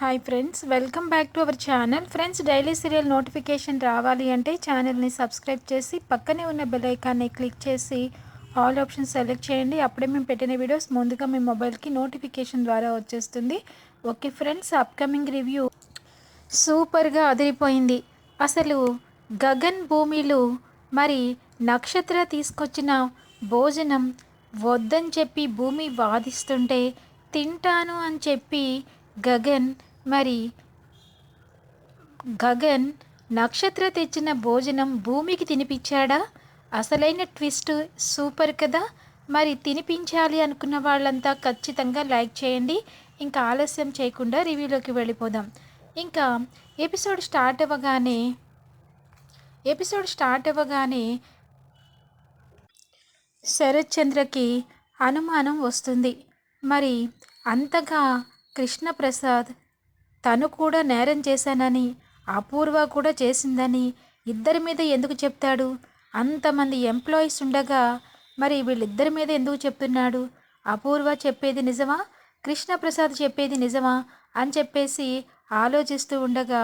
Hi friends welcome back to our channel friends daily serial notification రావాలి అంటే ఛానల్ని subscribe చేసి పక్కనే ఉన్న బెల్ ఐకాన్ని క్లిక్ చేసి ఆల్ ఆప్షన్ సెలెక్ట్ చేయండి. అప్పుడే మేము పెట్టిన వీడియోస్ ముందుగా మీ మొబైల్కి నోటిఫికేషన్ ద్వారా వచ్చేస్తుంది. ఓకే ఫ్రెండ్స్ అప్కమింగ్ రివ్యూ సూపర్గా అదిరిపోయింది. అసలు గగన్ భూమిలు మరి నక్షత్ర తీసుకొచ్చిన భోజనం వద్దని చెప్పి భూమి వాదిస్తుంటే తింటాను అని చెప్పి గగన్ మరి గగన్ నక్షత్ర తెచ్చిన భోజనం భూమికి తినిపించాడా? అసలైన ట్విస్ట్ సూపర్ కదా. మరి తినిపించాలి అనుకున్న వాళ్ళంతా ఖచ్చితంగా లైక్ చేయండి. ఇంకా ఆలస్యం చేయకుండా రివ్యూలోకి వెళ్ళిపోదాం. ఇంకా ఎపిసోడ్ స్టార్ట్ అవ్వగానే ఎపిసోడ్ స్టార్ట్ అవ్వగానే శరత్ చంద్రకి అనుమానం వస్తుంది. మరి అంతగా కృష్ణప్రసాద్ తను కూడా నేరం చేశానని అపూర్వ కూడా చేసిందని ఇద్దరి మీద ఎందుకు చెప్తాడు? అంతమంది ఎంప్లాయీస్ ఉండగా మరి వీళ్ళిద్దరి మీద ఎందుకు చెప్తున్నాడు? అపూర్వ చెప్పేది నిజమా? కృష్ణప్రసాద్ చెప్పేది నిజమా? అని చెప్పేసి ఆలోచిస్తూ ఉండగా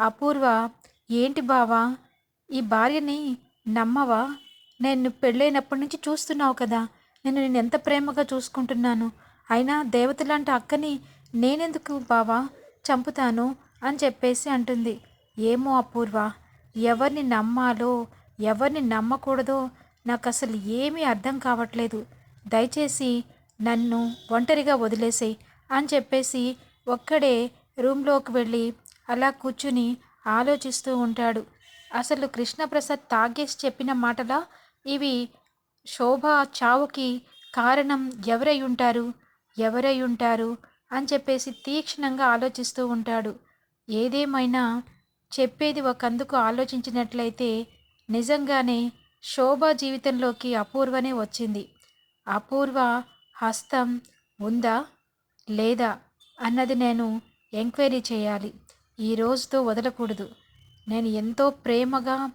అపూర్వ ఏంటి బావా ఈ భార్యని నమ్మవా? నేను పెళ్ళైనప్పటి నుంచి చూస్తున్నావు కదా నేను నేను ఎంత ప్రేమగా చూసుకుంటున్నాను? అయినా దేవత లాంటి అక్కని నేనెందుకు బావా? చంపుతాను అని చెప్పేసి అంటుంది. ఏమో అపూర్వ ఎవరిని నమ్మాలో ఎవరిని నమ్మకూడదో నాకు అసలు ఏమీ అర్థం కావట్లేదు. దయచేసి నన్ను ఒంటరిగా వదిలేసేయి అని చెప్పేసి ఒక్కడే రూమ్లోకి వెళ్ళి అలా కూర్చుని ఆలోచిస్తూ ఉంటాడు. అసలు కృష్ణప్రసాద్ తాగేసి చెప్పిన మాటలా? ఇవి శోభ చావుకి కారణం ఎవరై ఉంటారు? ఎవరై ఉంటారు? అని చెప్పేసి తీక్షణంగా ఆలోచిస్తూ ఉంటాడు. ఏదేమైనా చెప్పేది ఒకందుకు ఆలోచించినట్లయితే నిజంగానే శోభ జీవితంలోకి అపూర్వనే వచ్చింది. అపూర్వ హస్తం ఉందా? లేదా? అన్నది నేను ఎంక్వైరీ చేయాలి. ఈ రోజుతో వదలకూడదు. నేను ఎంతో ప్రేమగా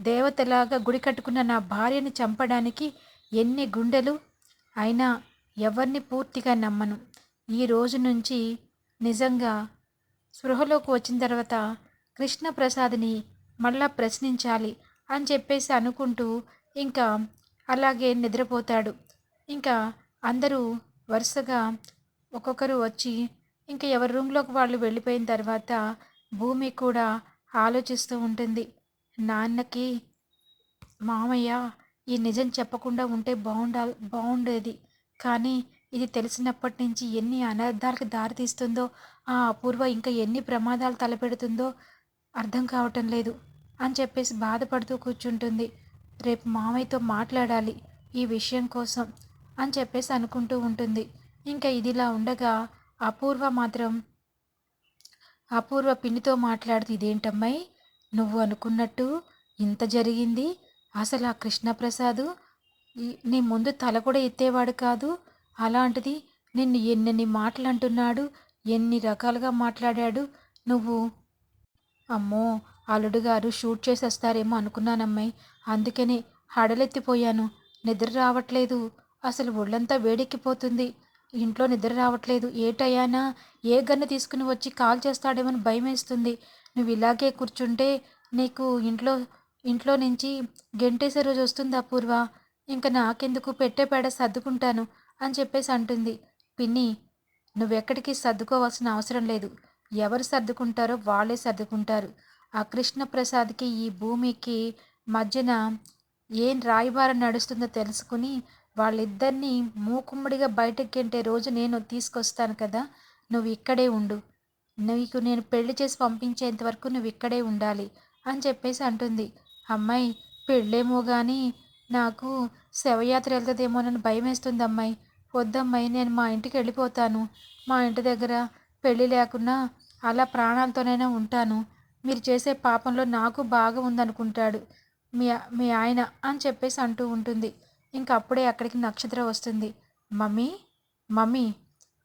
దేవతలాగా గుడి కట్టుకున్న నా భార్యని చంపడానికి ఎన్ని గుండెలు? అయినా ఎవరిని పూర్తిగా నమ్మను. ఈ రోజు నుంచి నిజంగా స్పృహలోకి వచ్చిన తర్వాత కృష్ణప్రసాద్ని మళ్ళా ప్రశ్నించాలి అని చెప్పేసి అనుకుంటూ ఇంకా అలాగే నిద్రపోతాడు. ఇంకా అందరూ వరుసగా ఒక్కొక్కరు వచ్చి ఇంకా ఎవరి రూమ్లోకి వాళ్ళు వెళ్ళిపోయిన తర్వాత భూమి కూడా ఆలోచిస్తూ ఉంటుంది. నాన్నకి మామయ్య ఈ నిజం చెప్పకుండా ఉంటే బాగుండా బాగుండేది. కానీ ఇది తెలిసినప్పటి నుంచి ఎన్ని అనర్థాలకు దారితీస్తుందో ఆ అపూర్వ ఇంకా ఎన్ని ప్రమాదాలు తలపెడుతుందో అర్థం కావటం లేదు అని చెప్పేసి బాధపడుతూ కూర్చుంటుంది. రేపు మామయ్యతో మాట్లాడాలి ఈ విషయం కోసం అని చెప్పేసి అనుకుంటూ ఉంటుంది. ఇంకా ఇదిలా ఉండగా అపూర్వ మాత్రం అపూర్వ పిన్నితో మాట్లాడుతూ ఇదేంటమ్మాయి? నువ్వు అనుకున్నట్టు ఇంత జరిగింది. అసలు ఆ కృష్ణప్రసాద్ నీ ముందు తల కూడా ఎత్తేవాడు కాదు. అలాంటిది నిన్ను ఎన్నెన్ని మాటలు అంటున్నాడు ఎన్ని రకాలుగా మాట్లాడాడు నువ్వు? అమ్మో అల్లుడు గారు షూట్ చేసేస్తారేమో అనుకున్నానమ్మాయి. అందుకనే హడలెత్తిపోయాను. నిద్ర రావట్లేదు. అసలు ఒళ్ళంతా వేడెక్కిపోతుంది. ఇంట్లో నిద్ర రావట్లేదు. ఏటయ్యానా? ఏ గన్ను తీసుకుని వచ్చి కాల్ చేస్తాడేమని భయం వేస్తుంది నువ్వు ఇలాగే కూర్చుంటే నీకు ఇంట్లో ఇంట్లో నుంచి గెంటేసే రోజు వస్తుంది అపూర్వ ఇంకా నాకెందుకు పెట్టే పేడ సర్దుకుంటాను. అని చెప్పేసి అంటుంది. పిన్ని నువ్వెక్కడికి సర్దుకోవాల్సిన అవసరం లేదు. ఎవరు సర్దుకుంటారో వాళ్ళే సర్దుకుంటారు. ఆ కృష్ణప్రసాద్కి ఈ భూమికి మధ్యన ఏం రాయబారం నడుస్తుందో తెలుసుకుని వాళ్ళిద్దరినీ మూకుమ్మడిగా బయటకు గెంటే రోజు నేను తీసుకొస్తాను కదా నువ్వు ఇక్కడే ఉండు. నీకు నేను పెళ్ళి చేసి పంపించేంత వరకు నువ్వు ఇక్కడే ఉండాలి అని చెప్పేసి అంటుంది. అమ్మాయి పెళ్ళేమో కానీ నాకు శవయాత్ర వెళ్తుందేమోనని భయం వేస్తుంది అమ్మాయి వద్దమ్మాయి నేను మా ఇంటికి వెళ్ళిపోతాను. మా ఇంటి దగ్గర పెళ్ళి లేకున్నా అలా ప్రాణాలతోనైనా ఉంటాను. మీరు చేసే పాపంలో నాకు బాగా ఉందనుకుంటాడు మీ మీ ఆయన అని చెప్పేసి అంటూ ఉంటుంది. ఇంక అప్పుడే అక్కడికి నక్షత్ర వస్తుంది. మమ్మీ మమ్మీ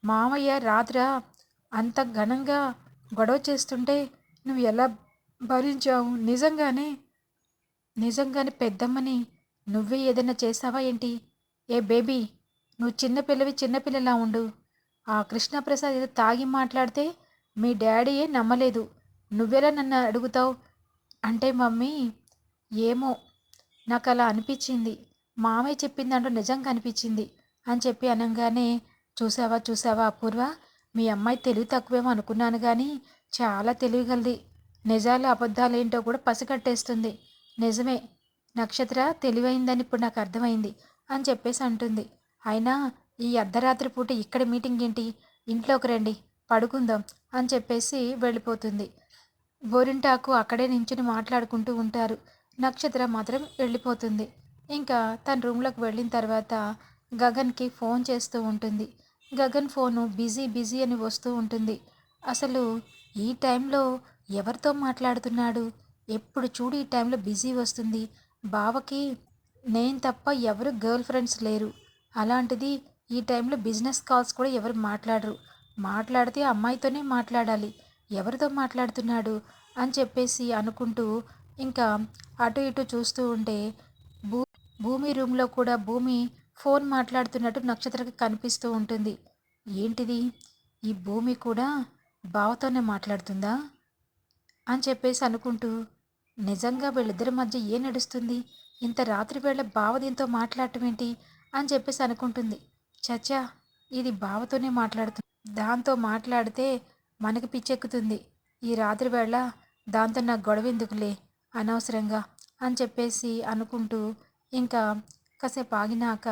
మామయ్య రాత్ర అంత ఘనంగా గొడవ చేస్తుంటే నువ్వు ఎలా భరించావు? నిజంగానే నిజంగానే పెద్దమ్మని నువ్వే ఏదైనా చేసావా ఏంటి? ఏ బేబీ నువ్వు చిన్నపిల్లవి చిన్నపిల్లలా ఉండు. ఆ కృష్ణప్రసాద్ ఏదో తాగి మాట్లాడితే మీ డాడీయే నమ్మలేదు. నువ్వెలా నన్ను అడుగుతావు? అంటే మమ్మీ ఏమో నాకు అలా అనిపించింది. మామయ్య చెప్పింది అంటూ నిజంగా అనిపించింది అని చెప్పి అనగానే చూసావా చూసావా అపూర్వ? మీ అమ్మాయి తెలివి తక్కువేమో అనుకున్నాను కానీ చాలా తెలివిగలది. నిజాలు అబద్ధాలు ఏంటో కూడా పసిగట్టేస్తుంది. నిజమే నక్షత్ర తెలివైందని ఇప్పుడు నాకు అర్థమైంది అని చెప్పేసి అంటుంది. అయినా ఈ అర్ధరాత్రి పూట ఇక్కడ మీటింగ్ ఏంటి? ఇంట్లోకి రండి పడుకుందాం అని చెప్పేసి వెళ్ళిపోతుంది. గోరింటాకు అక్కడే నించుని మాట్లాడుకుంటూ ఉంటారు. నక్షత్ర మాత్రం వెళ్ళిపోతుంది. ఇంకా తన రూమ్లోకి వెళ్ళిన తర్వాత గగన్కి ఫోన్ చేస్తూ ఉంటుంది. గగన్ ఫోను బిజీ బిజీ అని వస్తూ ఉంటుంది. అసలు ఈ టైంలో ఎవరితో మాట్లాడుతున్నాడు? ఎప్పుడు చూడు ఈ టైంలో బిజీ వస్తుంది. బావకి నేను తప్ప ఎవరు గర్ల్ ఫ్రెండ్స్ లేరు. అలాంటిది ఈ టైంలో బిజినెస్ కాల్స్ కూడా ఎవరు మాట్లాడరు. మాట్లాడితే అమ్మాయితోనే మాట్లాడాలి. ఎవరితో మాట్లాడుతున్నాడు అని చెప్పేసి అనుకుంటూ ఇంకా అటు ఇటు చూస్తూ ఉంటే భూ భూమి రూమ్లో కూడా భూమి ఫోన్ మాట్లాడుతున్నట్టు నక్షత్రకి కనిపిస్తూ ఉంటుంది. ఏంటిది? ఈ భూమి కూడా బావతోనే మాట్లాడుతుందా? అని చెప్పేసి అనుకుంటూ నిజంగా వీళ్ళిద్దరి మధ్య ఏం నడుస్తుంది? ఇంత రాత్రి వేళ బావ దీంతో మాట్లాడటం ఏంటి? అని చెప్పేసి అనుకుంటుంది. చచ్చా ఇది బావతోనే మాట్లాడుతుంది దాంతో మాట్లాడితే మనకి పిచ్చెక్కుతుంది. ఈ రాత్రి వేళ దాంతో నాకు గొడవ ఎందుకులే అనవసరంగా అని చెప్పేసి అనుకుంటూ ఇంకా కాసేపు ఆగినాక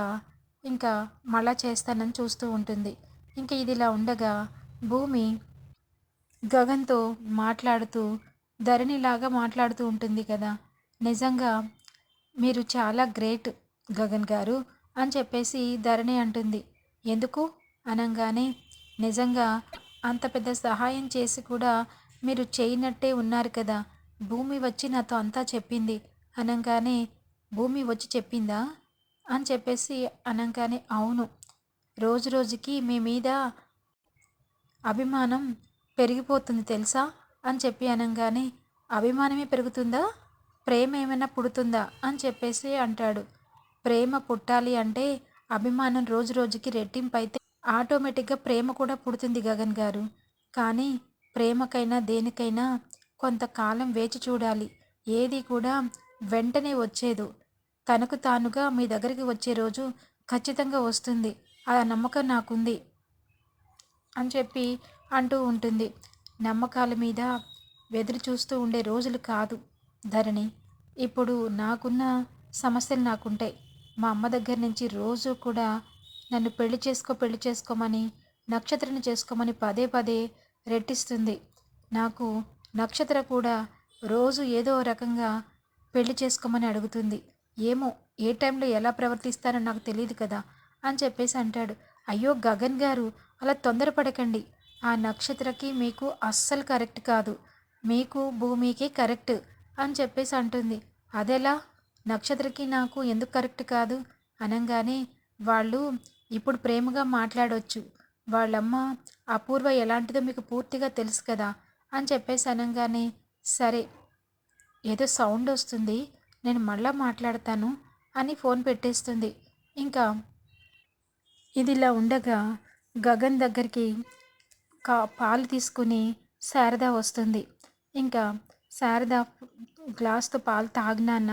ఇంకా మళ్ళా చేస్తానని చూస్తూ ఉంటుంది. ఇంకా ఇది ఇలా ఉండగా భూమి గగన్తో మాట్లాడుతూ ధరణిలాగా మాట్లాడుతూ ఉంటుంది కదా. నిజంగా మీరు చాలా గ్రేట్ గగన్ గారు. అని చెప్పేసి ధరణి అంటుంది. ఎందుకు? అనగానే నిజంగా అంత పెద్ద సహాయం చేసి కూడా మీరు చేయనట్టే ఉన్నారు కదా. భూమి వచ్చి నాతో అంతా చెప్పింది. అనగానే భూమి వచ్చి చెప్పిందా? అని చెప్పేసి అనగానే అవును. రోజు రోజుకి మీ మీద అభిమానం పెరిగిపోతుంది తెలుసా? అని చెప్పి అనగానే అభిమానమే పెరుగుతుందా? ప్రేమ ఏమైనా పుడుతుందా? అని చెప్పేసి అంటాడు. ప్రేమ పుట్టాలి అంటే అభిమానం రోజు రోజుకి రెట్టింపు అయితే ఆటోమేటిక్గా ప్రేమ కూడా పుడుతుంది గగన్ గారు. కానీ ప్రేమకైనా దేనికైనా కొంతకాలం వేచి చూడాలి. ఏది కూడా వెంటనే వచ్చేదు. తనకు తానుగా మీ దగ్గరికి వచ్చే రోజు ఖచ్చితంగా వస్తుంది. ఆ నమ్మకం నాకుంది అని చెప్పి అంటూ ఉంటుంది. నమ్మకాల మీద వెదురు చూస్తూ ఉండే రోజులు కాదు ధరణి. ఇప్పుడు నాకున్న సమస్యలు నాకుంటాయి. మా అమ్మ దగ్గర నుంచి రోజు కూడా నన్ను పెళ్ళి చేసుకో పెళ్ళి చేసుకోమని నక్షత్రని చేసుకోమని పదే పదే రెట్టిస్తుంది. నాకు నక్షత్ర కూడా రోజు ఏదో రకంగా పెళ్ళి చేసుకోమని అడుగుతుంది. ఏమో ఏ టైంలో ఎలా ప్రవర్తిస్తానో నాకు తెలియదు కదా అని చెప్పేసి అంటాడు. అయ్యో గగన్ గారు అలా తొందరపడకండి. ఆ నక్షత్రకి మీకు అస్సలు కరెక్ట్ కాదు. మీకు భూమికి కరెక్ట్ అని చెప్పేసి అంటుంది. అదెలా? నక్షత్రకి నాకు ఎందుకు కరెక్ట్ కాదు? అనగానే వాళ్ళు ఇప్పుడు ప్రేమగా మాట్లాడవచ్చు వాళ్ళమ్మ అపూర్వ ఎలాంటిదో మీకు పూర్తిగా తెలుసు కదా అని చెప్పేసి అనగానే సరే ఏదో సౌండ్ వస్తుంది నేను మళ్ళా మాట్లాడతాను అని ఫోన్ పెట్టేస్తుంది. ఇంకా ఇది ఇలా ఉండగా గగన్ దగ్గరికి కా పాలు తీసుకుని శారద వస్తుంది. ఇంకా శారద గ్లాస్తో పాలు తాగినాన్న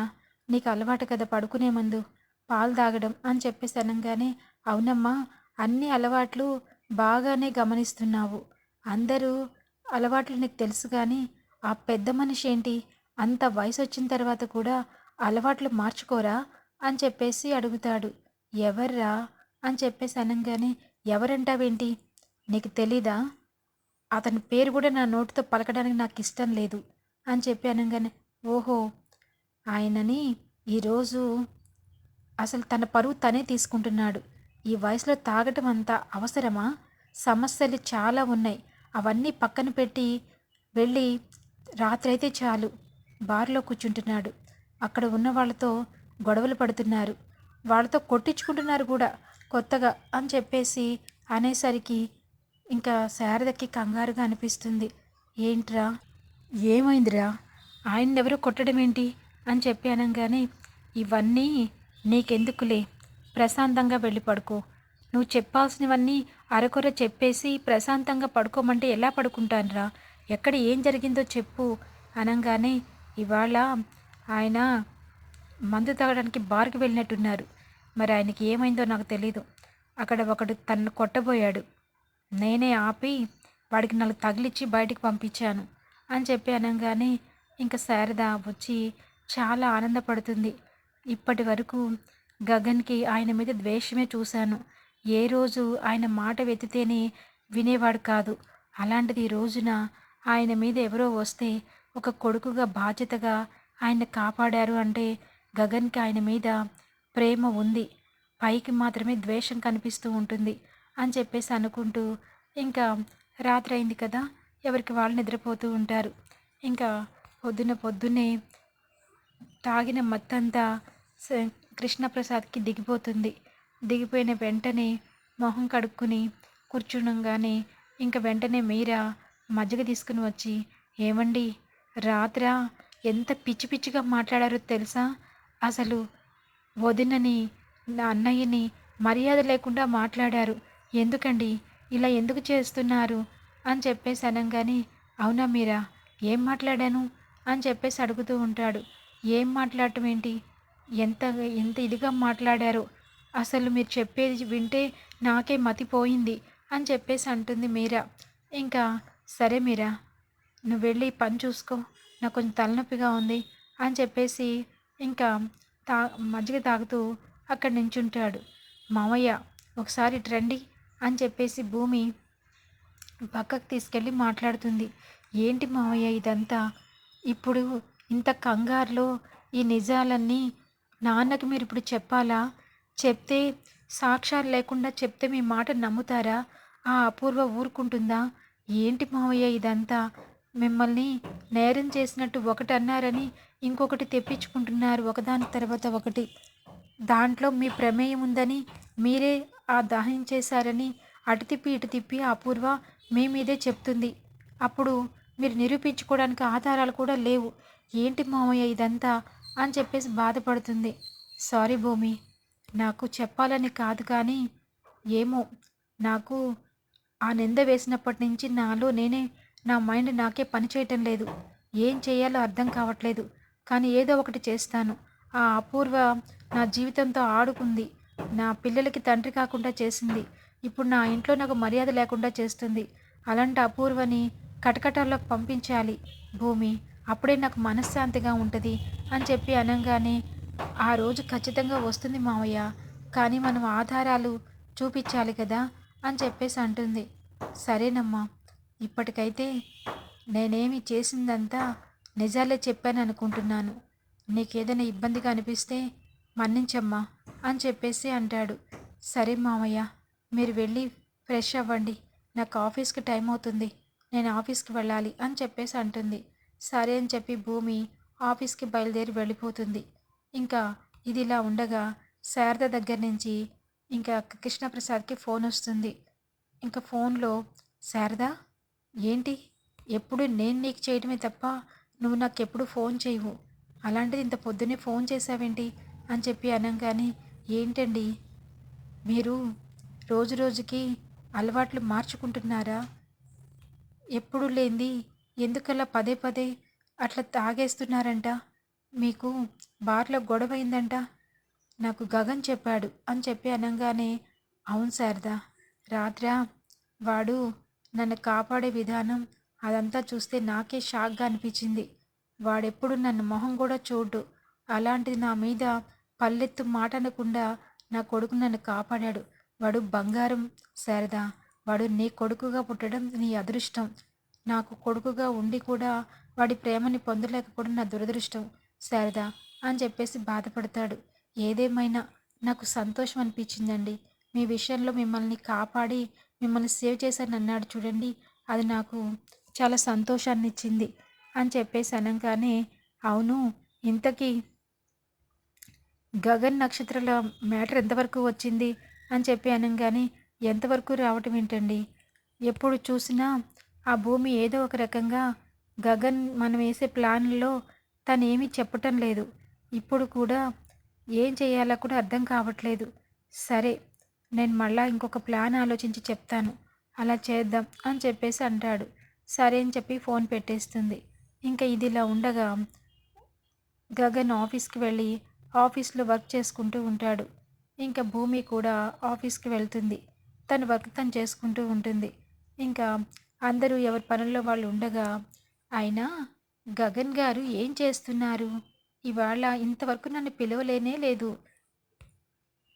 నీకు అలవాటు కదా పడుకునే ముందు? పాలు తాగడం అని చెప్పేసి అనగానే అవునమ్మా అన్ని అలవాట్లు బాగానే గమనిస్తున్నావు. అందరూ అలవాట్లు నీకు తెలుసు కానీ ఆ పెద్ద మనిషి ఏంటి? అంత వయసు వచ్చిన తర్వాత కూడా అలవాట్లు మార్చుకోరా? అని చెప్పేసి అడుగుతాడు. ఎవర్రా? అని చెప్పేసి అనగానే ఎవరంటావేంటి? నీకు తెలీదా? అతని పేరు కూడా నా నోటితో పలకడానికి నాకు ఇష్టం లేదు. అని చెప్పి అనగానే ఓహో ఆయనని ఈరోజు అసలు తన పరువు తనే తీసుకుంటున్నాడు. ఈ వయసులో తాగటం అంత అవసరమా? సమస్యలు చాలా ఉన్నాయి. అవన్నీ పక్కన పెట్టి వెళ్ళి రాత్రి అయితే చాలు. బార్లో కూర్చుంటున్నాడు. అక్కడ ఉన్న వాళ్ళతో గొడవలు పడుతున్నారు. వాళ్ళతో కొట్టించుకుంటున్నారు కూడా. కొత్తగా అని చెప్పేసి అనేసరికి ఇంకా శారదకి కంగారుగా అనిపిస్తుంది. ఏంట్రా? ఏమైందిరా? ఆయన ఎవరు కొట్టడం ఏంటి అని చెప్పి అనగానే ఇవన్నీ నీకెందుకులే? ప్రశాంతంగా వెళ్ళి పడుకో. నువ్వు చెప్పాల్సినవన్నీ అరకొర చెప్పేసి ప్రశాంతంగా పడుకోమంటే ఎలా పడుకుంటానురా? ఎక్కడ ఏం జరిగిందో చెప్పు. అనగానే ఇవాళ ఆయన మందు తాగడానికి బార్కి వెళ్ళినట్టున్నారు. మరి ఆయనకి ఏమైందో నాకు తెలీదు. అక్కడ ఒకడు తన్ను కొట్టబోయాడు. నేనే ఆపి వాడికి నాలుగు తగిలిచ్చి బయటికి పంపించాను. అని చెప్పి అనగానే ఇంకా శారద వచ్చి చాలా ఆనందపడుతుంది. ఇప్పటి వరకు గగన్కి ఆయన మీద ద్వేషమే చూశాను. ఏ రోజు ఆయన మాట వెతితేనే వినేవాడు కాదు. అలాంటిది రోజున ఆయన మీద ఎవరో వస్తే ఒక కొడుకుగా బాధ్యతగా ఆయన కాపాడారు అంటే గగన్కి ఆయన మీద ప్రేమ ఉంది. పైకి మాత్రమే ద్వేషం కనిపిస్తూ ఉంటుంది అని చెప్పేసి అనుకుంటూ ఇంకా రాత్రి అయింది కదా ఎవరికి వాళ్ళు నిద్రపోతూ ఉంటారు. ఇంకా పొద్దున పొద్దున్నే తాగిన మత్తంతా కృష్ణప్రసాద్కి దిగిపోతుంది. దిగిపోయిన వెంటనే మొహం కడుక్కుని కూర్చుండగానే ఇంక వెంటనే మీరా మజ్జిగ తీసుకుని వచ్చి ఏమండి? రాత్ర? ఎంత పిచ్చి పిచ్చిగా మాట్లాడారో తెలుసా? అసలు వదినని నా అన్నయ్యని మర్యాద లేకుండా మాట్లాడారు. ఎందుకండి? ఇలా ఎందుకు చేస్తున్నారు? అని చెప్పేసి అనగానే అవునా మీరా? ఏం మాట్లాడాను? అని చెప్పేసి అడుగుతూ ఉంటాడు. ఏం మాట్లాడటం ఏంటి? ఎంత ఎంత ఇదిగా మాట్లాడారు? అసలు మీరు చెప్పేది వింటే నాకే మతిపోయింది అని చెప్పేసి అంటుంది మీరా. ఇంకా సరే మీరా నువ్వు వెళ్ళి పని చూసుకో నాకు కొంచెం తలనొప్పిగా ఉంది అని చెప్పేసి ఇంకా తా మజ్జిగ తాగుతూ అక్కడ నించుంటాడు. మామయ్య ఒకసారి ఇటు రండి అని చెప్పేసి భూమి పక్కకు తీసుకెళ్ళి మాట్లాడుతుంది. ఏంటి మామయ్య ఇదంతా? ఇప్పుడు ఇంత కంగారులో ఈ నిజాలన్నీ నాన్నకి మీరు ఇప్పుడు చెప్పాలా? చెప్తే సాక్ష్యాలు లేకుండా చెప్తే మీ మాట నమ్ముతారా? ఆ అపూర్వ ఊరుకుంటుందా? ఏంటి మావయ్య ఇదంతా? మిమ్మల్ని నేరం చేసినట్టు ఒకటి అన్నారని ఇంకొకటి తెప్పించుకుంటున్నారు ఒకదాని తర్వాత ఒకటి. దాంట్లో మీ ప్రమేయం ఉందని మీరే ఆ దహనం చేశారని అటు తిప్పి ఇటు తిప్పి అపూర్వ మీ మీదే చెప్తుంది. అప్పుడు మీరు నిరూపించుకోవడానికి ఆధారాలు కూడా లేవు. ఏంటి మామయ్య ఇదంతా? అని చెప్పేసి బాధపడుతుంది. సారీ భూమి నాకు చెప్పాలని కాదు కానీ ఏమో నాకు ఆ నింద వేసినప్పటి నుంచి నాలో నేనే నా మైండ్ నాకే పని చేయటం లేదు. ఏం చేయాలో అర్థం కావట్లేదు. కానీ ఏదో ఒకటి చేస్తాను. ఆ అపూర్వ నా జీవితంతో ఆడుకుంది. నా పిల్లలకి తండ్రి కాకుండా చేసింది. ఇప్పుడు నా ఇంట్లో నాకు మర్యాద లేకుండా చేస్తుంది. అలాంటి అపూర్వని కటకటాల్లోకి పంపించాలి భూమి. అప్పుడే నాకు మనశ్శాంతిగా ఉంటుంది అని చెప్పి అనగానే ఆ రోజు ఖచ్చితంగా వస్తుంది మావయ్య కానీ మనం ఆధారాలు చూపించాలి కదా అని చెప్పేసి అంటుంది. సరేనమ్మా ఇప్పటికైతే నేనేమి చేసిందంతా నిజాలే చెప్పాను అనుకుంటున్నాను. నీకేదైనా ఇబ్బందిగా అనిపిస్తే మన్నించమ్మా అని చెప్పేసి అంటాడు. సరే మామయ్య మీరు వెళ్ళి ఫ్రెష్ అవ్వండి. నాకు ఆఫీస్కి టైం అవుతుంది. నేను ఆఫీస్కి వెళ్ళాలి అని చెప్పేసి అంటుంది. సరే అని చెప్పి భూమి ఆఫీస్కి బయలుదేరి వెళ్ళిపోతుంది. ఇంకా ఇది ఇలా ఉండగా శారద దగ్గర నుంచి ఇంకా కృష్ణప్రసాద్కి ఫోన్ వస్తుంది. ఇంకా ఫోన్లో శారదా ఏంటి? ఎప్పుడు నేను నీకు చేయడమే తప్ప నువ్వు నాకు ఎప్పుడు ఫోన్ చేయవు. అలాంటిది ఇంత పొద్దున్నే ఫోన్ చేసావేంటి అని చెప్పి అనగానే ఏంటండి? మీరు రోజు రోజుకి అలవాట్లు మార్చుకుంటున్నారా? ఎప్పుడు లేనిది ఎందుకలా పదే పదే అట్లా తాగేస్తున్నారంట? మీకు బార్లో గొడవ అయిందంట నాకు గగన్ చెప్పాడు అని చెప్పి అనగానే అవును శారదా రాత్రా వాడు నన్ను కాపాడే విధానం అదంతా చూస్తే నాకే షాక్గా అనిపించింది. వాడెప్పుడు నన్ను మొహం కూడా చూడు అలాంటిది నా మీద పల్లెత్తు మాట అనకుండా నా కొడుకు నన్ను కాపాడాడు. వాడు బంగారం శారదా వాడు నీ కొడుకుగా పుట్టడం నీ అదృష్టం. నాకు కొడుకుగా ఉండి కూడా వాడి ప్రేమని పొందలేకపోవడం నా దురదృష్టం. శారదా అని చెప్పేసి బాధపడతాడు. ఏదేమైనా నాకు సంతోషం అనిపించిందండి. మీ విషయంలో మిమ్మల్ని కాపాడి మిమ్మల్ని సేవ్ చేశాను అన్నాడు చూడండి. అది నాకు చాలా సంతోషాన్ని ఇచ్చింది అని చెప్పేసి అనగానే అవును ఇంతకీ గగన్ నక్షత్రాల మ్యాటర్ ఎంతవరకు వచ్చింది? అని చెప్పి అనగానే ఎంతవరకు రావటం ఏంటండి? ఎప్పుడు చూసినా ఆ భూమి ఏదో ఒక రకంగా గగన్ మనం వేసే ప్లాన్లో తనేమీ చెప్పటం లేదు. ఇప్పుడు కూడా ఏం చేయాలో కూడా అర్థం కావట్లేదు. సరే నేను మళ్ళా ఇంకొక ప్లాన్ ఆలోచించి చెప్తాను. అలా చేద్దాం అని చెప్పేసి అంటాడు. సరే అని చెప్పి ఫోన్ పెట్టేస్తుంది. ఇంకా ఇదిలా ఉండగా గగన్ ఆఫీస్కి వెళ్ళి ఆఫీస్లో వర్క్ చేసుకుంటూ ఉంటాడు. ఇంకా భూమి కూడా ఆఫీస్కి వెళ్తుంది. తన వర్క్ తను చేసుకుంటూ ఉంటుంది. ఇంకా అందరూ ఎవరి పనుల్లో వాళ్ళు ఉండగా అయినా గగన్ గారు ఏం చేస్తున్నారు? ఇవాళ ఇంతవరకు నన్ను పిలవలేనే లేదు.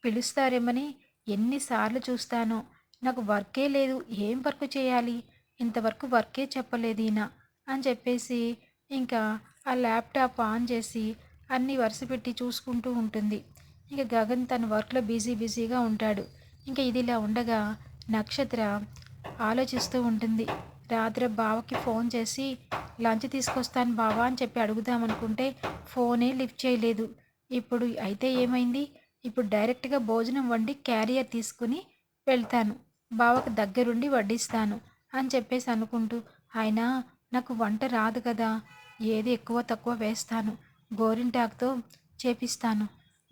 పిలుస్తారేమని ఎన్నిసార్లు చూస్తానో. నాకు వర్కే లేదు. ఏం వర్క్ చేయాలి? ఇంతవరకు వర్కే చెప్పలేదు ఈయన అని చెప్పేసి ఇంకా ఆ ల్యాప్టాప్ ఆన్ చేసి అన్ని వరుస పెట్టి చూసుకుంటూ ఉంటుంది. ఇంకా గగన్ తన వర్క్లో బిజీ బిజీగా ఉంటాడు. ఇంకా ఇదిలా ఉండగా నక్షత్ర ఆలోచిస్తూ ఉంటుంది. రాత్రి బావకి ఫోన్ చేసి లంచ్ తీసుకొస్తాను బావా అని చెప్పి అడుగుదామనుకుంటే ఫోనే లిఫ్ట్ చేయలేదు. ఇప్పుడు అయితే ఏమైంది? ఇప్పుడు డైరెక్ట్గా భోజనం వండి క్యారియర్ తీసుకుని వెళ్తాను. బావకు దగ్గరుండి వడ్డిస్తాను అని చెప్పేసి అనుకుంటూ ఆయన నాకు వంట రాదు కదా. ఏది ఎక్కువ తక్కువ వేస్తాను. గోరింటాకుతో చేపిస్తాను.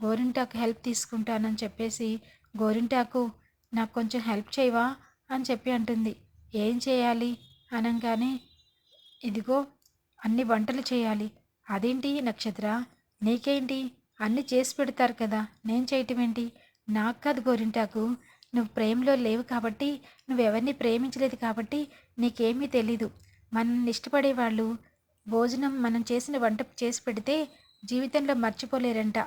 గోరింటాకు హెల్ప్ తీసుకుంటానని చెప్పేసి గోరింటాకు నాకు కొంచెం హెల్ప్ చేయవా? అని చెప్పి అంటుంది. ఏం చేయాలి? అనగానే ఇదిగో అన్ని వంటలు చేయాలి. అదేంటి నక్షత్ర? నీకేంటి? అన్ని చేసి పెడతారు కదా. నేను చేయటం ఏంటి? నాకు కాదు గోరింటాకు. నువ్వు ప్రేమలో లేవు కాబట్టి నువ్వెవరిని ప్రేమించలేదు కాబట్టి నీకేమీ తెలీదు. మనల్ని ఇష్టపడే వాళ్ళు భోజనం మనం చేసిన వంట చేసి పెడితే జీవితంలో మర్చిపోలేరంట.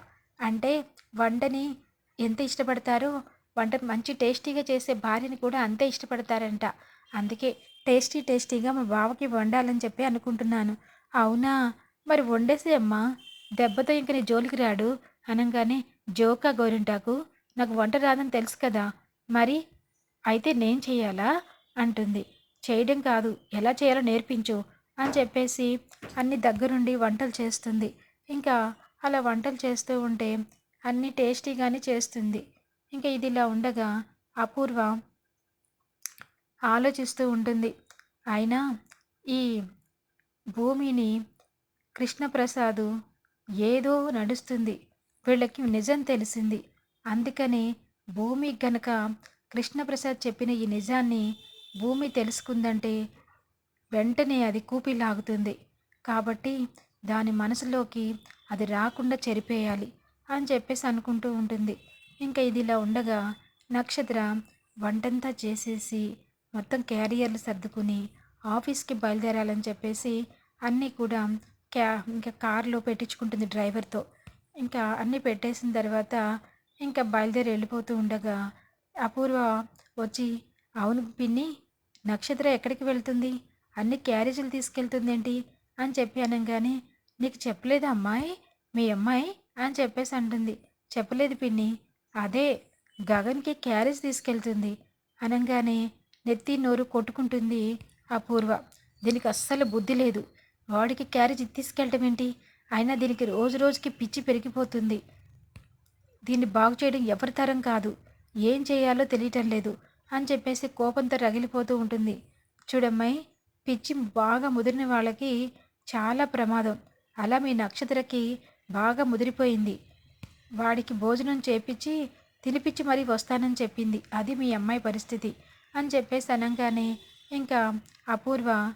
అంటే వంటని ఎంత ఇష్టపడతారో వంట మంచి టేస్టీగా చేసే భార్యని కూడా అంతే ఇష్టపడతారంట. అందుకే టేస్టీ టేస్టీగా మా బావకి వండాలని చెప్పి అనుకుంటున్నాను. అవునా? మరి వండేసే అమ్మా. దెబ్బతో ఇంక నీ జోలికి రాడు. అనగానే జోకా గోరింటాకు? నాకు వంట రాదని తెలుసు కదా. మరి? అయితే నేను చేయాలా? అంటుంది. చేయడం కాదు. ఎలా చేయాలో నేర్పించు అని చెప్పేసి అన్ని దగ్గరుండి వంటలు చేస్తుంది. ఇంకా అలా వంటలు చేస్తూ ఉంటే అన్నీ టేస్టీగానే చేస్తుంది. ఇంకా ఇది ఇలా ఉండగా అపూర్వ ఆలోచిస్తూ ఉంటుంది. అయినా ఈ భూమిని కృష్ణప్రసాదు ఏదో నడుస్తుంది. వీళ్ళకి నిజం తెలిసింది. అందుకని భూమి గనక కృష్ణప్రసాద్ చెప్పిన ఈ నిజాన్ని భూమి తెలుసుకుందంటే వెంటనే అది కూపిలాగుతుంది కాబట్టి దాని మనసులోకి అది రాకుండా చెరిపేయాలి అని చెప్పేసి అనుకుంటూ ఉంటుంది. ఇంకా ఇది ఇలా ఉండగా నక్షత్ర వంటంతా చేసేసి మొత్తం క్యారియర్లు సర్దుకుని ఆఫీస్కి బయలుదేరాలని చెప్పేసి అన్నీ కూడా క్యా ఇంకా కార్లో పెట్టించుకుంటుంది డ్రైవర్తో. ఇంకా అన్నీ పెట్టేసిన తర్వాత ఇంకా బయలుదేరి వెళ్ళిపోతూ ఉండగా అపూర్వ వచ్చి అవును పిన్ని నక్షత్ర ఎక్కడికి వెళ్తుంది? అన్ని క్యారేజీలు తీసుకెళ్తుంది ఏంటి అని చెప్పి అనగానే నీకు చెప్పలేదు అమ్మాయి? మీ అమ్మాయి? అని చెప్పేసి అంటుంది. చెప్పలేదు పిన్ని అదే గగన్కి క్యారేజ్ తీసుకెళ్తుంది. అనగానే నెత్తి నోరు కొట్టుకుంటుంది అపూర్వ. దీనికి అస్సలు బుద్ధి లేదు. వాడికి క్యారేజ్ తీసుకెళ్ళటం ఏంటి అయినా దీనికి రోజు రోజుకి పిచ్చి పెరిగిపోతుంది. దీన్ని బాగు చేయడం ఎవరి తరం కాదు. ఏం చేయాలో తెలియటం లేదు అని చెప్పేసి కోపంతో రగిలిపోతూ ఉంటుంది. చూడమ్మాయి పిచ్చి బాగా ముదిరిన వాళ్ళకి చాలా ప్రమాదం. అలా మీ నక్షత్రకి బాగా ముదిరిపోయింది. వాడికి భోజనం చేపించి తినిపించి మరీ వస్తానని చెప్పింది. అది మీ అమ్మాయి పరిస్థితి అని చెప్పేసి అనగానే ఇంకా అపూర్వ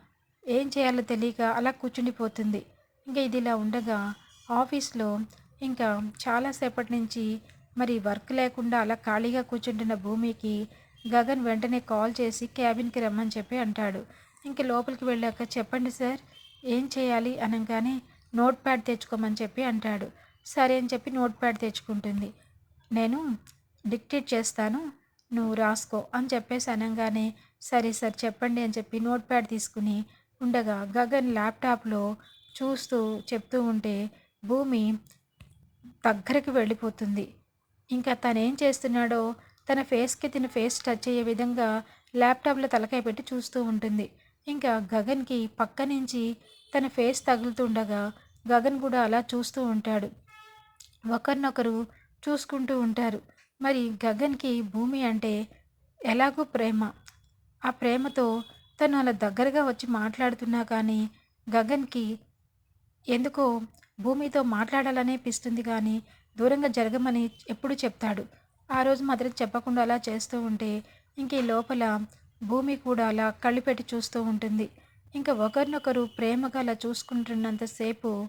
ఏం చేయాలో తెలియక అలా కూర్చుండిపోతుంది. ఇంకా ఇది ఇలా ఉండగా ఆఫీస్లో ఇంకా చాలాసేపటి నుంచి మరి వర్క్ లేకుండా అలా ఖాళీగా కూర్చుంటున్న భూమికి గగన్ వెంటనే కాల్ చేసి క్యాబిన్కి రమ్మని చెప్పి అంటాడు. ఇంక లోపలికి వెళ్ళాక చెప్పండి సార్ ఏం చేయాలి? అనగానే నోట్ ప్యాడ్ తెచ్చుకోమని చెప్పి అంటాడు. సరే అని చెప్పి నోట్ ప్యాడ్ తెచ్చుకుంటుంది. నేను డిక్టేట్ చేస్తాను నువ్వు రాసుకో అని చెప్పేసి అనగానే సరే సార్ చెప్పండి అని చెప్పి నోట్ ప్యాడ్ తీసుకుని ఉండగా గగన్ ల్యాప్టాప్లో చూస్తూ చెప్తూ ఉంటే భూమి దగ్గరికి వెళ్ళిపోతుంది. ఇంకా తను ఏం చేస్తున్నాడో తన ఫేస్కి తన ఫేస్ టచ్ అయ్యే విధంగా ల్యాప్టాప్లో తలకాయ పెట్టి చూస్తూ ఉంటుంది. ఇంకా గగన్కి పక్క నుంచి తన ఫేస్ తగులుతుండగా గగన్ కూడా అలా చూస్తూ ఉంటాడు. ఒకరినొకరు చూసుకుంటూ ఉంటారు. మరి గగన్కి భూమి అంటే ఎలాగో ప్రేమ. ఆ ప్రేమతో తను అలా దగ్గరగా వచ్చి మాట్లాడుతున్నా కానీ గగన్కి ఎందుకో భూమితో మాట్లాడాలనిపిస్తుంది కానీ దూరంగా జరగమని ఎప్పుడు చెప్తాడు. ఆ రోజు మాత్రం చెప్పకుండా అలా చేస్తూ ఉంటే ఇంక ఈ లోపల భూమి కూడా అలా కళ్ళు పెట్టి చూస్తూ ఉంటుంది. ఇంకా ఒకరినొకరు ప్రేమగా అలా చూసుకుంటున్నంతసేపు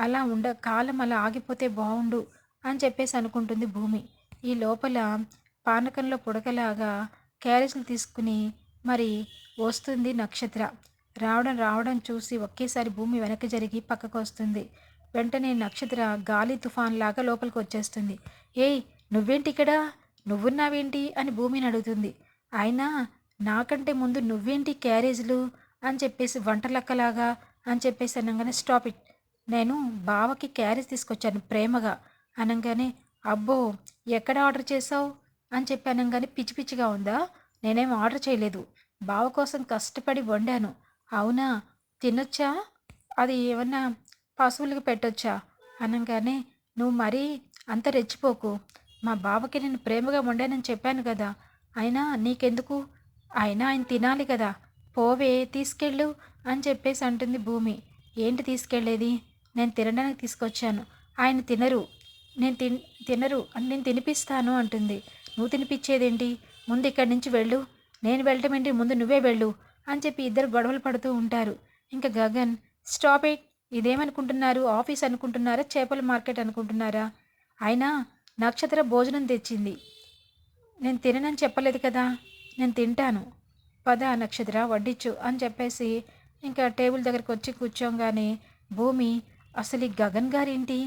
అలా ఉండ కాలం అలా ఆగిపోతే బాగుండు అని చెప్పేసి అనుకుంటుంది భూమి. ఈ లోపల పానకంలో పుడకలాగా క్యారేజ్లు తీసుకుని మరి వస్తుంది నక్షత్ర. రావడం రావడం చూసి ఒకేసారి భూమి వెనక్కి జరిగి పక్కకు వస్తుంది. వెంటనే నక్షత్ర గాలి తుఫాన్ లాగా లోపలికి వచ్చేస్తుంది. ఏయ్ నువ్వేంటి ఇక్కడ నువ్వున్నావేంటి? అని భూమిని అడుగుతుంది. అయినా నాకంటే ముందు నువ్వేంటి క్యారేజ్లు? అని చెప్పేసి వంటలక్కలాగా అని చెప్పేసి అనగానే స్టాప్ ఇట్. నేను బావకి క్యారేజ్ తీసుకొచ్చాను ప్రేమగా. అనగానే అబ్బో ఎక్కడ ఆర్డర్ చేసావు అని చెప్పి అనగానే పిచ్చి పిచ్చిగా ఉందా? నేనేం ఆర్డర్ చేయలేదు. బావ కోసం కష్టపడి వండాను. అవునా? తినొచ్చా? అది ఏమన్నా పశువులకు పెట్టొచ్చా? అనగానే నువ్వు మరీ అంత రెచ్చిపోకు. మా బావకి నేను ప్రేమగా వండానని చెప్పాను కదా. అయినా నీకెందుకు? అయినా ఆయన తినాలి కదా. పోవే తీసుకెళ్ళు అని చెప్పేసి అంటుంది భూమి. ఏంటి తీసుకెళ్ళేది? నేను తినడానికి తీసుకొచ్చాను. ఆయన తినరు. నేను తిన్ తినరు. అని నేను తినిపిస్తాను అంటుంది. నువ్వు తినిపించేదేంటి ముందు ఇక్కడి నుంచి వెళ్ళు. నేను వెళ్ళటం ఏంటి? ముందు నువ్వే వెళ్ళు అని చెప్పి ఇద్దరు గొడవలు పడుతూ ఉంటారు. ఇంకా గగన్ స్టాప్ ఇట్. ఇదేమనుకుంటున్నారు? ఆఫీస్ అనుకుంటున్నారా? చేపల మార్కెట్ అనుకుంటున్నారా? అయినా నక్షత్ర భోజనం తెచ్చింది. నేను తిననని చెప్పలేదు కదా. నేను తింటాను. పద నక్షత్ర వడ్డించు అని చెప్పేసి ఇంకా టేబుల్ దగ్గరికి వచ్చి కూర్చోంగానే భూమి అసలు ఈ గగన్ గారేంటి?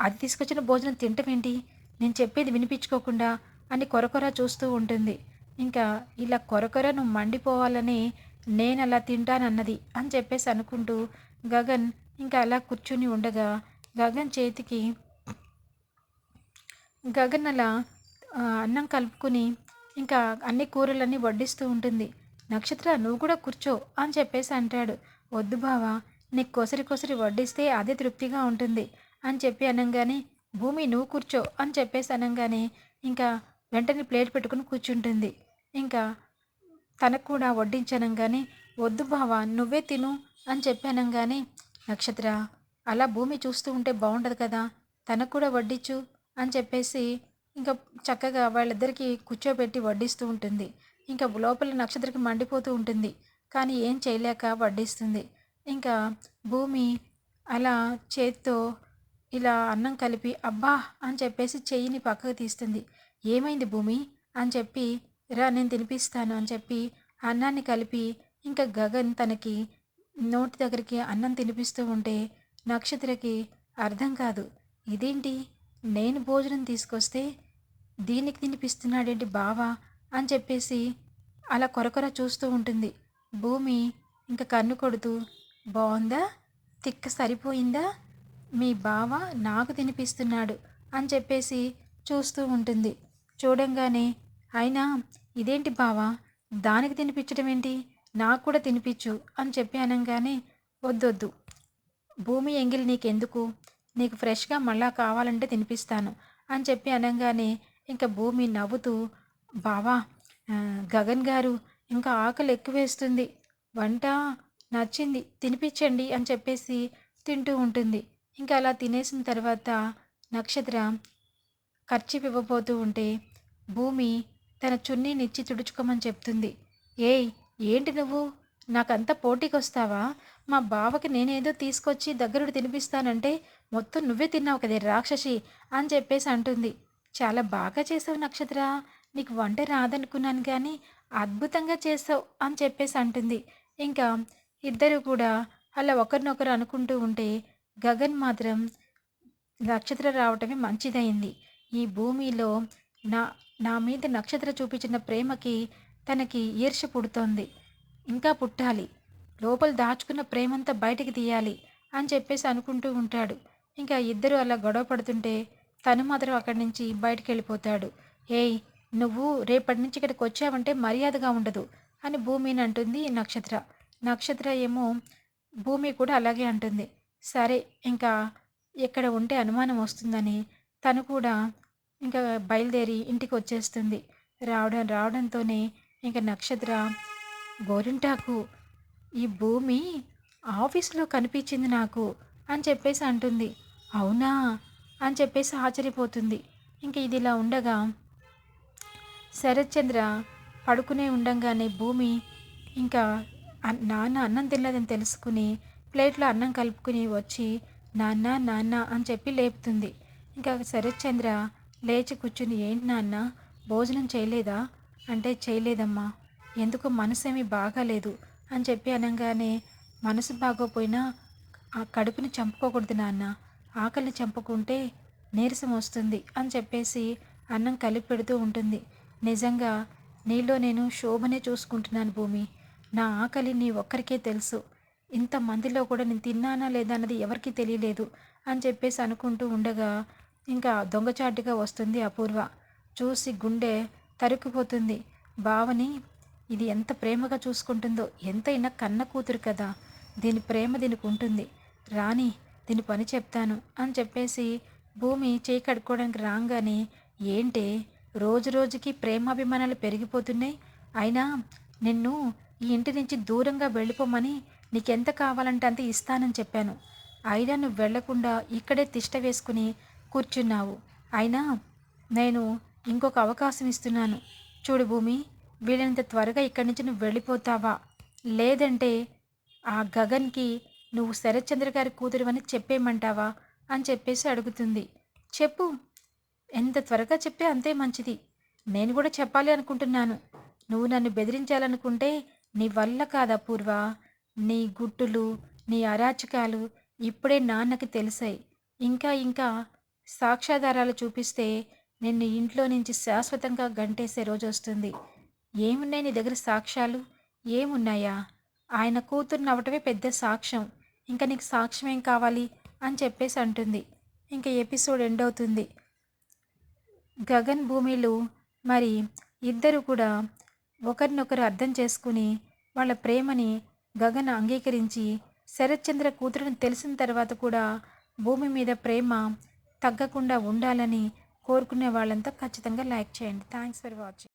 అది తీసుకొచ్చిన భోజనం తింటమేంటి? నేను చెప్పేది వినిపించుకోకుండా అని కొరకొర చూస్తూ ఉంటుంది. ఇంకా ఇలా కొరకొర నువ్వు మండిపోవాలని నేను అలా తింటానన్నది అని చెప్పేసి అనుకుంటూ గగన్ ఇంకా అలా కూర్చుని ఉండగా గగన్ చేతికి గగన్ అలా అన్నం కలుపుకుని ఇంకా అన్ని కూరలన్నీ వడ్డిస్తూ ఉంటుంది. నక్షత్ర నువ్వు కూడా కూర్చో అని చెప్పేసి అంటాడు. వద్దు బావా నీకు కొసరి కొసరి వడ్డిస్తే అదే తృప్తిగా ఉంటుంది అని చెప్పి అనగానే భూమి నువ్వు కూర్చో అని చెప్పేసి అనగానే ఇంకా వెంటనే ప్లేట్ పెట్టుకుని కూర్చుంటుంది. ఇంకా తనకు కూడా వడ్డించనంగానే వద్దు బావా నువ్వే తిను అని చెప్పానంగానే నక్షత్ర అలా భూమి చూస్తూ ఉంటే బాగుండదు కదా తనకు కూడా వడ్డించు అని చెప్పేసి ఇంకా చక్కగా వాళ్ళిద్దరికీ కూర్చోబెట్టి వడ్డిస్తూ ఉంటుంది. ఇంకా లోపల నక్షత్రకి మండిపోతూ ఉంటుంది. కానీ ఏం చేయలేక వడ్డిస్తుంది. ఇంకా భూమి అలా చేత్తో ఇలా అన్నం కలిపి అబ్బా! అని చెప్పేసి చెయ్యిని పక్కకు తీస్తుంది. ఏమైంది భూమి? అని చెప్పి రా నేను తినిపిస్తాను అని చెప్పి అన్నాన్ని కలిపి ఇంకా గగన్ తనకి నోటి దగ్గరికి అన్నం తినిపిస్తూ ఉంటే నక్షత్రకి అర్థం కాదు. ఇదేంటి? నేను భోజనం తీసుకొస్తే దీనికి తినిపిస్తున్నాడేంటి బావా? అని చెప్పేసి అలా కొరకొర చూస్తూ ఉంటుంది. భూమి ఇంకా కన్ను కొడుతూ బాగుందా తిక్క సరిపోయిందా? మీ బావ నాకు తినిపిస్తున్నాడు అని చెప్పేసి చూస్తూ ఉంటుంది. చూడంగానే అయినా ఇదేంటి బావా? దానికి తినిపించడం ఏంటి నాకు కూడా తినిపించు అని చెప్పి అనగానే వద్దొద్దు. భూమి ఎంగిల్ నీకెందుకు? నీకు ఫ్రెష్గా మళ్ళా కావాలంటే తినిపిస్తాను అని చెప్పి అనగానే ఇంకా భూమి నవ్వుతూ బావా గగన్ గారు ఇంకా ఆకలి ఎక్కువేస్తుంది. వంట నచ్చింది తినిపించండి అని చెప్పేసి తింటూ ఉంటుంది. ఇంకా అలా తినేసిన తర్వాత నక్షత్ర ఖర్చు ఇవ్వబోతూ ఉంటే భూమి తన చున్నీనిచ్చి తుడుచుకోమని చెప్తుంది. ఏయ్ ఏంటి నువ్వు? నాకంత పోటీకి వస్తావా మా బావకి నేనేదో తీసుకొచ్చి దగ్గరుడు తినిపిస్తానంటే మొత్తం నువ్వే తిన్నావు కదే రాక్షసి అని చెప్పేసి అంటుంది. చాలా బాగా చేసావు నక్షత్ర. నీకు వంట రాదనుకున్నాను కానీ అద్భుతంగా చేసావు అని చెప్పేసి అంటుంది. ఇంకా ఇద్దరు కూడా అలా ఒకరినొకరు అనుకుంటూ ఉంటే గగన్ మాత్రం నక్షత్ర రావటమే మంచిదైంది. ఈ భూమిలో నా నా మీద నక్షత్ర చూపించిన ప్రేమకి తనకి ఈర్ష పుడుతోంది. ఇంకా పుట్టాలి. లోపల దాచుకున్న ప్రేమంతా బయటికి తీయాలి అని చెప్పేసి అనుకుంటూ ఉంటాడు. ఇంకా ఇద్దరు అలా గొడవ పడుతుంటే తను మాత్రం అక్కడి నుంచి బయటికి వెళ్ళిపోతాడు ఏయ్ నువ్వు రేపటి నుంచి ఇక్కడికి వచ్చావంటే మర్యాదగా ఉండదు అని భూమిని అంటుంది నక్షత్ర. నక్షత్ర ఏమో భూమి కూడా అలాగే అంటుంది. సరే ఇంకా ఇక్కడ ఉంటే అనుమానం వస్తుందని తను కూడా ఇంకా బయలుదేరి ఇంటికి వచ్చేస్తుంది. రావడం రావడంతోనే ఇంకా నక్షత్ర గోరింటాకు ఈ భూమి ఆఫీస్లో కనిపించింది నాకు అని చెప్పేసి అంటుంది. అవునా అని చెప్పేసి ఆశ్చర్యపోతుంది. ఇంకా ఇది ఇలా ఉండగా శరత్చంద్ర పడుకునే ఉండంగానే భూమి ఇంకా నాన్న అన్నం తినలేదని తెలుసుకుని ప్లేట్లో అన్నం కలుపుకుని వచ్చి నాన్న నాన్న అని చెప్పి లేపుతుంది. ఇంకా శరత్చంద్ర లేచి కూర్చుని ఏంటి నాన్న భోజనం చేయలేదా? అంటే చేయలేదమ్మా ఎందుకు మనసేమీ బాగాలేదు? అని చెప్పి అనగానే మనసు బాగోపోయినా ఆ కడుపుని చంపుకోకూడదు నాన్న ఆకలిని చంపుకుంటే నీరసం వస్తుంది అని చెప్పేసి అన్నం కలిపి పెడుతూ ఉంటుంది. నిజంగా నీలో నేను శోభనే చూసుకుంటున్నాను భూమి. నా ఆకలి నీ ఒక్కరికే తెలుసు. ఇంతమందిలో కూడా నేను తిన్నానా లేదా అన్నది ఎవరికీ తెలియలేదు అని చెప్పేసి అనుకుంటూ ఉండగా ఇంకా దొంగచాటుగా వస్తుంది అపూర్వ. చూసి గుండె తరుక్కుపోతుంది. భావని ఇది ఎంత ప్రేమగా చూసుకుంటుందో ఎంతైనా కన్న కూతురు కదా. దీని ప్రేమ దీనికి ఉంటుంది. రాని దీని పని చెప్తాను అని చెప్పేసి భూమి చేయి కడుక్కోవడానికి రాగానే ఏంటి? రోజు రోజుకి ప్రేమాభిమానాలు పెరిగిపోతున్నాయి. అయినా నిన్ను ఈ ఇంటి నుంచి దూరంగా వెళ్ళిపోమని నీకెంత కావాలంటే అంత ఇస్తానని చెప్పాను. అయినా నువ్వు వెళ్ళకుండా ఇక్కడే తిష్ట వేసుకుని కూర్చున్నావు. అయినా నేను ఇంకొక అవకాశం ఇస్తున్నాను. చూడు భూమి వీలైనంత త్వరగా ఇక్కడి నుంచి నువ్వు వెళ్ళిపోతావా? లేదంటే ఆ గగన్కి నువ్వు శరత్చంద్ర గారి కూతురు అని చెప్పేయమంటావా? అని చెప్పేసి అడుగుతుంది. చెప్పు. ఎంత త్వరగా చెప్తే అంతే మంచిది. నేను కూడా చెప్పాలి అనుకుంటున్నాను. నువ్వు నన్ను బెదిరించాలనుకుంటే నీ వల్ల కాదా పూర్వ నీ గుట్టులు నీ అరాచకాలు ఇప్పుడే నాన్నకి తెలిసాయి. ఇంకా ఇంకా సాక్ష్యాధారాలు చూపిస్తే నిన్ను ఇంట్లో నుంచి శాశ్వతంగా గంటేసే రోజు వస్తుంది ఏమున్నాయి నీ దగ్గర సాక్ష్యాలు? ఏమున్నాయా? ఆయన కూతురు నవ్వటమే పెద్ద సాక్ష్యం. ఇంకా నీకు సాక్ష్యం ఏం కావాలి? అని చెప్పేసి అంటుంది. ఇంకా ఎపిసోడ్ ఎండ్ అవుతుంది గగన్ భూమిలు మరి ఇద్దరు కూడా ఒకరినొకరు అర్థం చేసుకుని వాళ్ళ ప్రేమని గగన్ అంగీకరించి శరత్చంద్ర కూతురుని తెలిసిన తర్వాత కూడా భూమి మీద ప్రేమ తగ్గకుండా ఉండాలని కోరుకునే వాళ్ళంతా ఖచ్చితంగా లైక్ చేయండి. Thanks for watching